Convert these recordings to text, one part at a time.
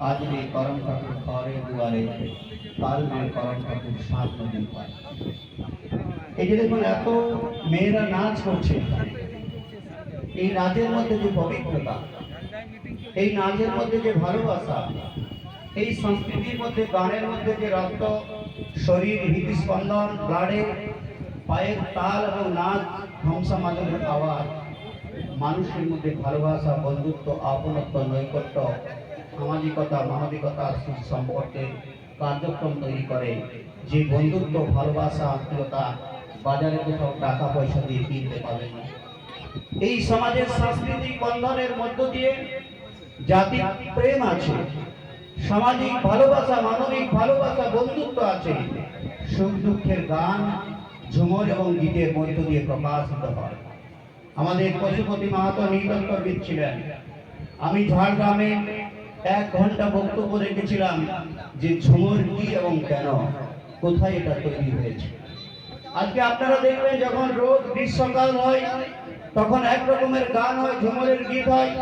আজ রে করম ঠাকুর ঘরে দুয়ারে কাল করম ঠাকুর সাত নদী পায় এই যে দেখুন, এত মেয়েরা নাচ করছে। এই নাচের মধ্যে যে পবিত্রতা, এই নাচের মধ্যে যে ভালোবাসা, এই সংস্কৃতির মধ্যে, গানের মধ্যে যে রক্ত, শরীর, হৃদস্পন্দন ব্লাডের পায়ের তাল এবং নাচ ধ্বংসা মাদকের আওয়াজ, মানুষের মধ্যে ভালোবাসা, বন্ধুত্ব, আপনত্ব, নৈকট্য সামাজিকতা, মানবিকতা সম্পর্কের কার্যক্রম তৈরি করে। যে বন্ধুত্ব, ভালোবাসা, আত্মীয়তা বাজারে কোথাও টাকা পয়সা দিয়ে কিনতে পারবে না। এই সমাজের সাংস্কৃতিক বন্ধনের মধ্য দিয়ে জাতি প্রেম আছে, সামাজিক ভালোবাসা, মানবিক ভালোবাসা, বন্ধুত্ব আছে, সুখ দুঃখের গান, ঝুমর এবং গীতের মধ্য দিয়ে প্রকাশিত হয়। আমাদের পশুপতি মাহাতো নৃতত্ত্ববিদ ছিলেন। আমি ঝাড়গ্রামে এক ঘণ্টা বক্তব্য রেখেছিলাম যে ঝুমুর কি এবং কেন? কোথায় এটা তৈরি হয়েছে? আজকে আপনারা দেখবেন যখন রোদ গ্রীষ্মকাল হয়, তখন এক রকমের গান হয়, ঝুমুরের গীত হয়।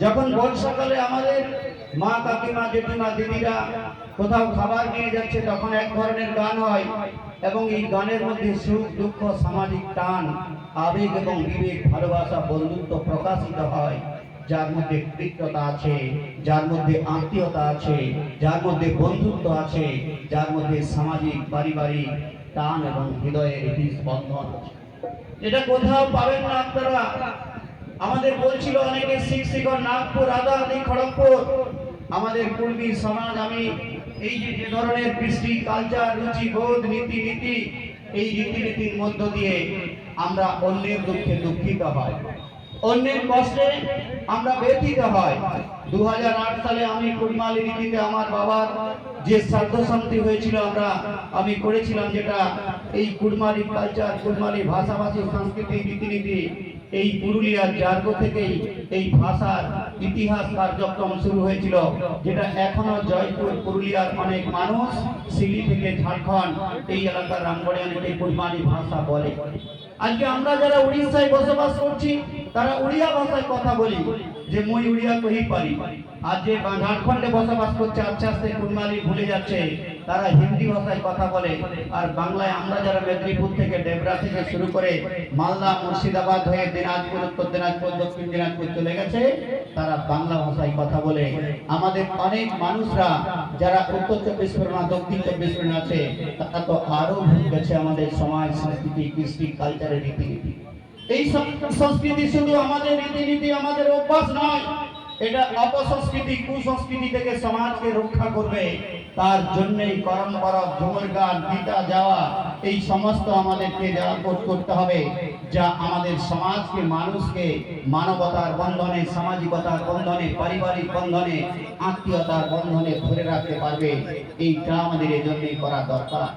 যখন বর্ষাকালে আমাদের মা কাকিমা, জেঠিমা, দিদিরা কোথাও খাবার নিয়ে যাচ্ছে, তখন এক ধরনের গান হয় এবং এই গানের মধ্যে সুখ, দুঃখ, সামাজিক টান, আবেগ এবং বিবেক, ভালোবাসা, বন্ধুত্ব প্রকাশিত হয়। যার মধ্যে কৃতজ্ঞতা আছে, যার মধ্যে আত্মীয়তা আছে, যার মধ্যে বন্ধুত্ব আছে, যার মধ্যে সামাজিক, পারিবারিক টান এবং হৃদয়ের হৃদস্পন্দন আছে। এটা কোথাও পাবেন না আপনারা। আমাদের বলছিল অনেকে শিখ নাগপুর আদাহাতি খড়গপুর। আমাদের পূর্বী সমাজ, আমি এই যে যে ধরনের কৃষ্টি, কালচার, রুচি, বোধ, নীতি নীতি, এই রীতিনীতির মধ্য দিয়ে আমরা অন্যের দুঃখে দুঃখিত হয়। অন্যের কষ্টে আমরা ব্যথিত হয়। দুহাজার আট সালে আমি কুড়মালি রীতিতে আমার বাবার যে শ্রাদ্ধ শান্তি হয়েছিল আমরা, আমি করেছিলাম যেটা এই কুড়মালি কালচার কুড়মালি ভাষাভাষী সংস্কৃতি রীতিনীতি, এই পুরুলিয়ার জার্গ থেকেই এই ভাষার ইতিহাস কার্যক্রম শুরু হয়েছিল, যেটা এখনও জয়পুর, পুরুলিয়ার অনেক মানুষ সিলি থেকে ঝাড়খণ্ড, এই এলাকার রামগড়ে অনেকে কুড়মালি ভাষা বলে। আজকে আমরা যারা উড়িষ্যায় বসবাস করছি তারা উড়িয়া ভাষায় কথা বলি, যে মই উড়িয়া কহি পারি। আর যে ঝাড়খণ্ডে বসবাস করছে, আস্তে আস্তে কুড়মালি ভুলে যাচ্ছে, তারা হিন্দি ভাষায় কথা বলে। আর বাংলায় আমরা যারা মেদিনীপুর থেকে ডেবরা থেকে শুরু করে মালদা, মুর্শিদাবাদ হয়ে দিনাজপুর, উত্তর দিনাজপুর, দক্ষিণ দিনাজপুর চলে গেছে, তারা বাংলা ভাষায় কথা বলে। আমাদের অনেক মানুষরা যারা উত্তর চব্বিশ পরগনা, দক্ষিণ চব্বিশ পরগনা আছে, তারা তো আরও ভুল গেছে আমাদের সমাজ, সংস্কৃতি, কৃষ্টি কালচারের রীতিনীতি। এই সংস্কৃতি শুধু আমাদের রীতিনীতি আমাদের অভ্যাস নয়, এটা অপসংস্কৃতি, কুসংস্কৃতি থেকে সমাজকে রক্ষা করবে। তার জন্যই করম করব ঝুমর গান, গীতা, যাওয়া, এই সমস্ত আমাদেরকে যারা করতে হবে, যা আমাদের সমাজকে, মানুষকে, মানবতার বন্ধনে, সামাজিকতার বন্ধনে, পারিবারিক বন্ধনে, আত্মীয়তার বন্ধনে ধরে রাখতে পারবে। এইটা আমাদের এজন্যই করা দরকার।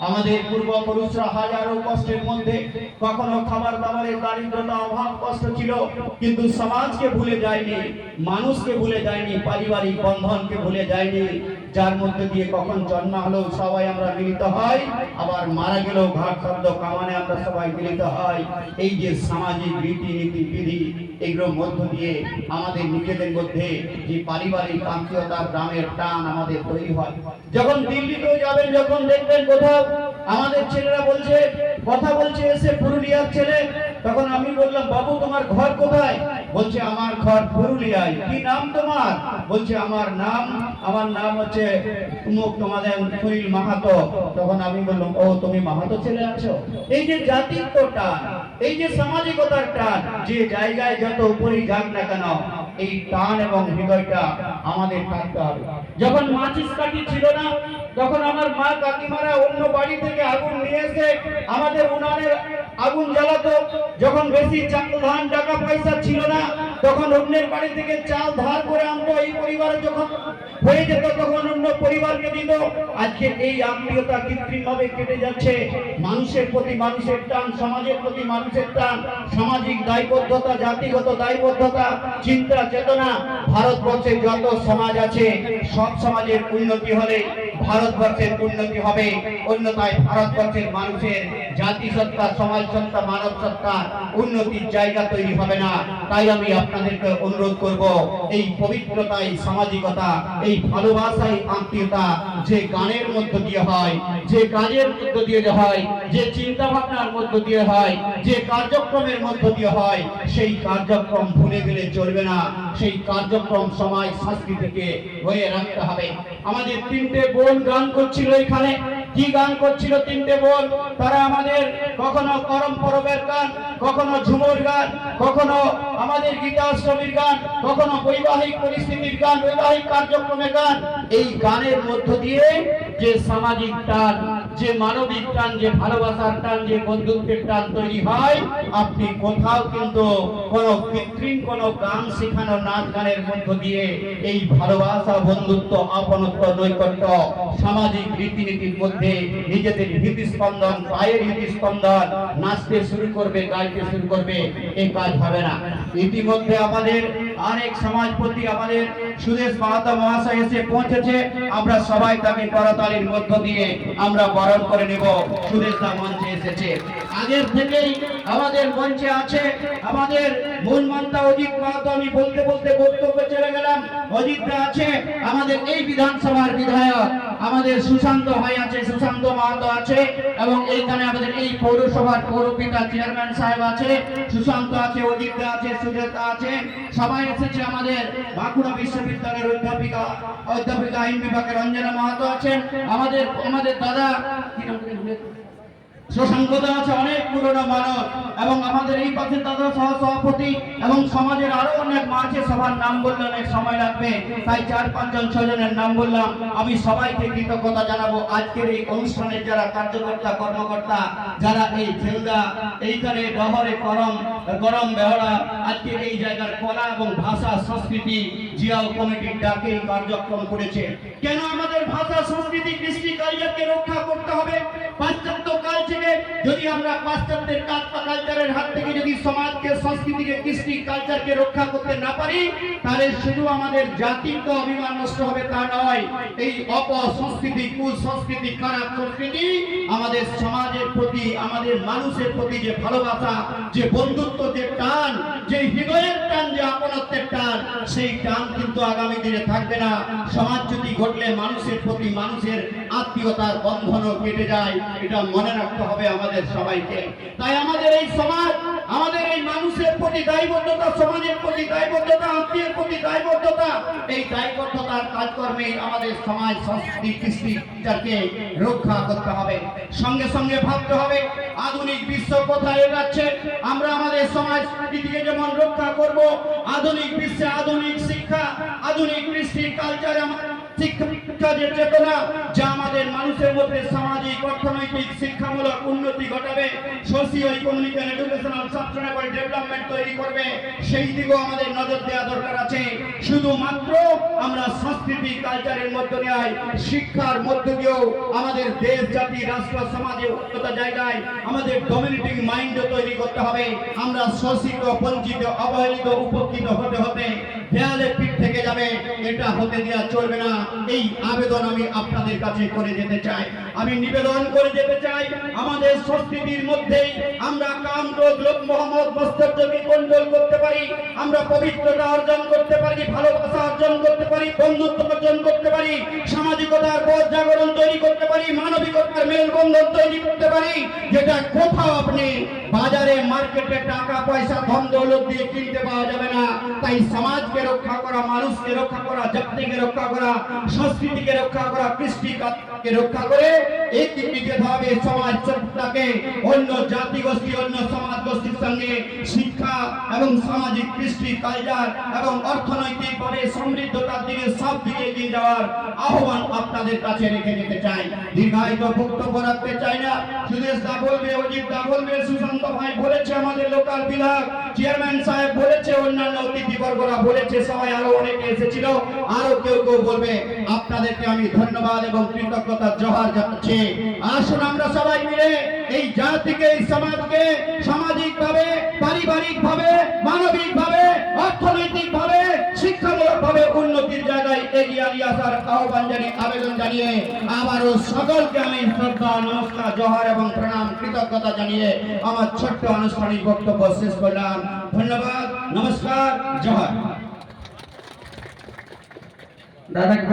আমাদের পূর্বপুরুষরা হাজারো কষ্টের মধ্যে কখনো খাবার দাবারের দারিদ্রতা, অভাব, কষ্ট ছিল, কিন্তু সমাজকে ভুলে যায়নি, মানুষকে ভুলে যায়নি, পারিবারিক বন্ধনকে ভুলে যায়নি, যার মধ্যে দিয়ে কখন জন্ম হলো, সবাই আমরা মিলিত হয়, আবার মারা গেলেও ঘাট শব্দ কামানে আমরা সবাই মিলিত হয়। এই যে সামাজিক রীতিনীতি, বিধি এগুলোর মধ্য দিয়ে আমাদের নিজেদের মধ্যে যে পারিবারিক আত্মীয়তা, গ্রামের টান আমাদের তৈরি হয়। যখন দিল্লিতেও যাবেন, যখন দেখবেন কোথাও আমাদের ছেলেরা বলছে, কথা বলছে এসে পুরুলিয়ার ছেলে, তখন আমি বললাম, বাবু, তোমার ঘর কোথায়? বলছে, আমার ঘর পুরুলিয়ায়। কি নাম তোমার? বলছে, আমার নাম আমার নাম হচ্ছে উমুক তোমাদের সুনীল মাহাতো। তখন আমি বললাম, ও, তুমি মাহাতো ছেলে আছো? এই যে জাতিত্ব টান এই যে সামাজিকতার টান, যে জায়গায় যত উপরেই যাক না কেন, এই টান এবং হৃদয়টা আমাদের থাকতে হবে। যখন মাচিস কাঠি ছিল না, তখন আমার মা কাকিমারা অন্য বাড়ি থেকে আগুন নিয়ে এসে আমাদের উনানের আগুন জ্বালাতো যখন বেশি চাল, ধান, টাকা, পয়সা ছিল না, তখন অন্যের বাড়ি থেকে চাল, ধার করে আনতো। এই পরিবারে যখন হয়ে যেত, তখন অন্য পরিবারকে দিত। আজকে এই আত্মীয়তা কৃত্রিম ভাবে কেটে যাচ্ছে। মানুষের প্রতি মানুষের টান, সমাজের প্রতি মানুষের টান, সামাজিক দায়বদ্ধতা, জাতিগত দায়বদ্ধতা, চিন্তা, চেতনা, ভারতবর্ষে যত সমাজ আছে, সব সমাজের উন্নতি হলে ভারতবর্ষের উন্নতি হবে। অন্যথায় ভারতবর্ষের মানুষের জাতিসত্তা সমাজ সত্তা, মানব সত্তা উন্নতির জায়গা তৈরি হবে না। তাই আমি আপনাদেরকে অনুরোধ করব, এই পবিত্রতা এই সামাজিকতা, এই ভালোবাসা আত্মীয়তা যে গানের মধ্য দিয়ে হয়, যে কাজের মধ্য দিয়ে হয়, যে চিন্তা ভাবনার মধ্য দিয়ে হয়, যে কার্যক্রমের মধ্য দিয়ে হয়, সেই কার্যক্রম ভুলে গেলে চলবে না। সেই কার্যক্রম সমাজ, সংস্কৃতিকে হয়ে রাখতে হবে। আমাদের তিনটে বোন গান করছিল এখানে। কি গান করছিল তিনটে বোন? তারা আমাদের কখনো করম পরবের গান, কখনো ঝুমুর গান, কখনো আমাদের গীতাশ্রমীর গান, কখনো বৈবাহিক পরিস্থিতির গান, বৈবাহিক কার্যক্রমের গান। এই গানের মধ্য দিয়ে যে সামাজিক টান যে মানবিক টান যে ভালোবাসার টান যে বন্ধুত্বের টান তৈরি হয়, আপনি কোথাও কিন্তু কোনো কৃত্রিম কোনো গান শেখানো নাচ গানের মধ্য দিয়ে এই ভালোবাসা, বন্ধুত্ব, আপনত্ব, নৈকট্য, সামাজিক রীতিনীতির মধ্যে নিজেদের হৃদস্পন্দন, পায়ের হৃদস্পন্দন নাচতে শুরু করবে, গাইতে শুরু করবে এই কাজ হবে না। ইতিমধ্যে আমাদের অনেক সমাজপতি আমাদের সুদেশ মাহাতো মহাশয় এসে পৌঁছেছে। আমরা সবাই তাকে করতালির মধ্য দিয়ে আমরা বরণ করে নেব। সুদেশ দা মঞ্চে এসেছে। আগের থেকেই আমাদের মঞ্চে আছে। আমাদের মূল মন্ত্রা অজিত মাহাতো, আমি বলতে বলতে বক্তব্য চলে গেলাম। অজিত দা আছে আমাদের এই বিধানসভার বিধায়ক। আমাদের সুশান্ত ভাই আছে, সুশান্ত মাহাতো আছে। এবং এইখানে আমাদের এই পৌরসভার পৌরপিতা চেয়ারম্যান সাহেব আছে। সুশান্ত আছে, অজিত দা আছে সুদেতা আছে। সবাই এসেছে আমাদের বাঁকুড়া বিশ্ববিদ্যালয়ের অধ্যাপিকা। অধ্যাপিকা আইন বিভাগের রঞ্জনা মাহাতো আছেন। আমাদের আমাদের দাদা আমি সবাইকে কৃতজ্ঞতা জানাব। আজকের এই অনুষ্ঠানের যারা কার্যকর্তা, কর্মকর্তা, যারা এই ফেলদা, এইখানে ডহরে করম, গরম বেহড়া, আজকের এই জায়গার কলা এবং ভাষা, সংস্কৃতি, জিয়াও কমিটির ডাকে কার্যক্রম করেছে। কেন আমাদের ভাষা, সংস্কৃতি, কৃষ্টি, কালচারকে রক্ষা করতে হবে? পাশ্চাত্য কাল থেকে যদি আমরা পাশ্চাত্যের কালচারের হাত থেকে যদি সমাজকে, সংস্কৃতিকে, কৃষ্টি কালচারকে রক্ষা করতে না পারি, তাহলে শুধু আমাদের জাতির তো অভিমান নষ্ট হবে তা নয়। এই অপসংস্কৃতি, কুসংস্কৃতি, খারাপ সংস্কৃতি আমাদের সমাজের প্রতি, আমাদের মানুষের প্রতি যে ভালোবাসা, যে বন্ধুত্ব, যে টান, যে হৃদয়ের টান, যে আপনত্বের টান, সেই টান কিন্তু আগামী দিনে থাকবে না। সমাজ যদি ঘটলে মানুষের প্রতি মানুষের আত্মীয়তার বন্ধনও কেটে যায়। এটা মনে রাখতে হবে আমাদের সবাইকে। তাই আমাদের এই সমাজ আমাদের এই মানুষের প্রতি দায়বদ্ধতা, সমাজের প্রতি দায়বদ্ধতা, আত্মীয়ের প্রতি দায়বদ্ধতা, এই দায়বদ্ধতার কাজকর্মে আমাদের সমাজ, সংস্কৃতি কৃষ্টিটাকে রক্ষা করতে হবে। সঙ্গে সঙ্গে ভাবতে হবে, আধুনিক বিশ্ব কোথায় এগাচ্ছে? আমরা আমাদের সমাজ সংস্কৃতিকে যেমন রক্ষা করব, আধুনিক বিশ্বে আধুনিক শিক্ষা, আধুনিক কৃষ্টি কালচার আমাদের শিক্ষা যে চেতনা, যা আমাদের মানুষের মধ্যে সামাজিক, অর্থনৈতিক, শিক্ষামূলক উন্নতি ঘটাবে। Socio economic and educational sustainable development তৈরি করবে, সেই দিকেও আমাদের নজর দেওয়া দরকার আছে। শুধুমাত্র আমরা সংস্কৃতি কালচারের মধ্য নেয় শিক্ষার মধ্য দিয়েও আমাদের দেশ, জাতি, রাষ্ট্র, সমাজে উন্নত জায়গায় আমাদের ডমিনেটিং মাইন্ডও তৈরি করতে হবে। আমরা শোষিত বঞ্চিত, অবহেলিত, উপকৃত হতে হতে দেয়ালে পিঠ থেকে যাবে এটা হতে দেওয়া চলবে না। এই আবেদন আমি আপনাদের কাছে করে যেতে চাই। আমি নিবেদন করে যেতে চাই, আমাদের সংস্কৃতির মধ্যেই আমরা কাম ক্রোধ লোভ মোহাম্মদ মস্তর্যকে কন্ট্রোল করতে পারি, আমরা পবিত্রতা অর্জন করতে পারি, ভালোবাসা অর্জন করতে পারি, বন্ধুত্ব অর্জন করতে পারি, সামাজিকতার পথ জাগরণ তৈরি করতে পারি, মানবিকতার মেলবন্ধন তৈরি করতে পারি, যেটা কোথাও আপনি বাজারে, মার্কেটে টাকা পয়সা ধন দৌলত দিয়ে কিনতে পাওয়া যাবে না। তাই সমাজকে রক্ষা করা, মানুষকে রক্ষা করা, জাতিকে রক্ষা করা, সংস্কৃতিকে রক্ষা করা কৃষ্টিকে রক্ষা করে একীকৃতভাবে সমাজ সভ্যতাকে অন্য জাতি গোষ্ঠী, অন্য সমাজ গোষ্ঠীর সঙ্গে শিক্ষা এবং সামাজিক কৃষ্টি, কালচার এবং অর্থনৈতিকভাবে সমৃদ্ধতার দিকে সব দিকে এগিয়ে যাওয়ার আহ্বান আপনাদের কাছে রেখে যেতে চাই। দীর্ঘায়িত বক্তব্য রাখতে চাই না। সুদেশ দা বলবে, অজিত দা বলবে, সুশান্ত ভাই বলেছে, আমাদের লোকাল বিভাগ চেয়ারম্যান সাহেব বলেছে, অন্যান্য অতিথিবর্গরা বলেছে, সবাই আরও অনেকে এসেছিল আরও কেউ কেউ বলবে, আপনাদেরকে আমি ধন্যবাদ এবং কৃতজ্ঞতা জোহার জানাচ্ছি। আসুন আমরা সবাই মিলে এই জাতিকে, এই সমাজকে সামাজিক ভাবে পারিবারিক ভাবে মানবিক ভাবে অর্থনৈতিক ভাবে শিক্ষামূলক ভাবে উন্নতির জায়গায় এগিয়ে নিয়ে আসার আহ্বান জানিয়ে, আবেদন জানিয়ে আবারও সকলকে আমি শ্রদ্ধা, নমস্কার, জোহার এবং প্রণাম, কৃতজ্ঞতা জানিয়ে আমার ছোট্ট আনুষ্ঠানিক বক্তব্য শেষ করলাম। ধন্যবাদ, নমস্কার, জোহার। দাদাকে